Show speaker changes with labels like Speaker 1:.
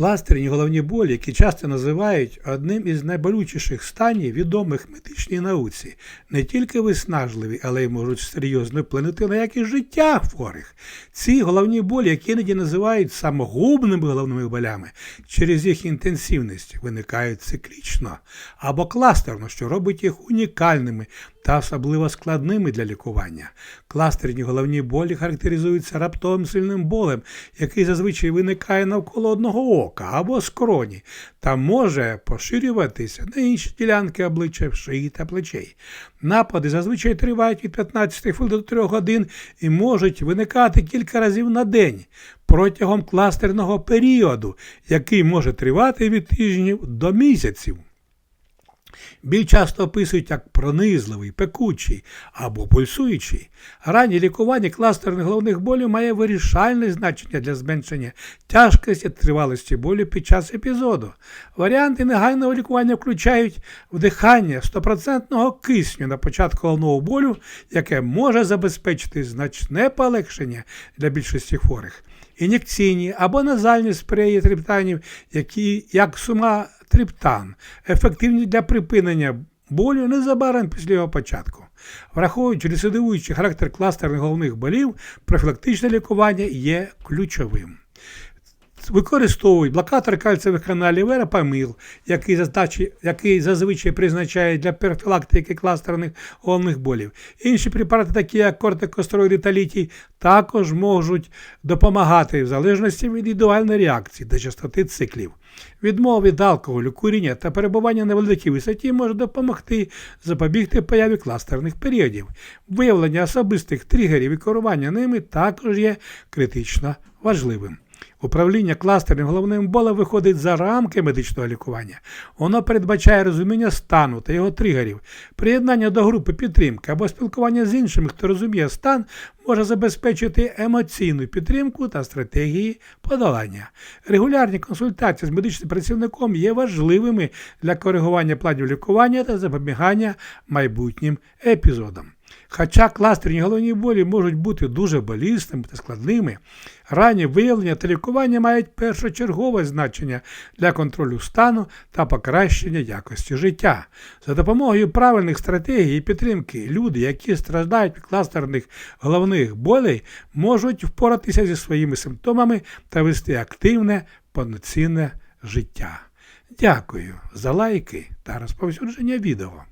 Speaker 1: Кластерні головні болі, які часто називають одним із найболючіших станів відомих медичній науці, не тільки виснажливі, але й можуть серйозно вплинути на якість життя хворих. Ці головні болі, які іноді називають самогубними головними болями, через їх інтенсивність виникають циклічно або кластерно, що робить їх унікальними та особливо складними для лікування. Кластерні головні болі характеризуються раптовим сильним болем, який зазвичай виникає навколо одного ока або скроні, та може поширюватися на інші ділянки обличчя, шиї та плечей. Напади зазвичай тривають від 15 хвилин до 3 годин і можуть виникати кілька разів на день протягом кластерного періоду, який може тривати від тижнів до місяців. Біль часто описують як пронизливий, пекучий або пульсуючий. Раннє лікування кластерних головних болів має вирішальне значення для зменшення тяжкості тривалості болю під час епізоду. Варіанти негайного лікування включають вдихання 100% кисню на початку головного болю, яке може забезпечити значне полегшення для більшості хворих. Ін'єкційні або назальні спреї триптанів, які як сума триптан, ефективні для припинення болю незабаром після його початку. Враховуючи рецидивуючий характер кластерних головних болів, профілактичне лікування є ключовим. Використовують блокатор кальцевих каналів верапаміл, який, задачі, який зазвичай призначають для профілактики кластерних головних болів. Інші препарати, такі як кортикостероїди та літій, також можуть допомагати в залежності від індивідуальної реакції до частоти циклів. Відмова від алкоголю, куріння та перебування на великій висоті може допомогти запобігти появі кластерних періодів. Виявлення особистих тригерів і керування ними також є критично важливим. Управління кластерним головним болем виходить за рамки медичного лікування. Воно передбачає розуміння стану та його тригерів. Приєднання до групи підтримки або спілкування з іншими, хто розуміє стан, може забезпечити емоційну підтримку та стратегії подолання. Регулярні консультації з медичним працівником є важливими для коригування планів лікування та запобігання майбутнім епізодам. Хоча кластерні головні болі можуть бути дуже болісними та складними, ранні виявлення та лікування мають першочергове значення для контролю стану та покращення якості життя. За допомогою правильних стратегій і підтримки люди, які страждають від кластерних головних болей, можуть впоратися зі своїми симптомами та вести активне, повноцінне життя. Дякую за лайки та розповсюдження відео.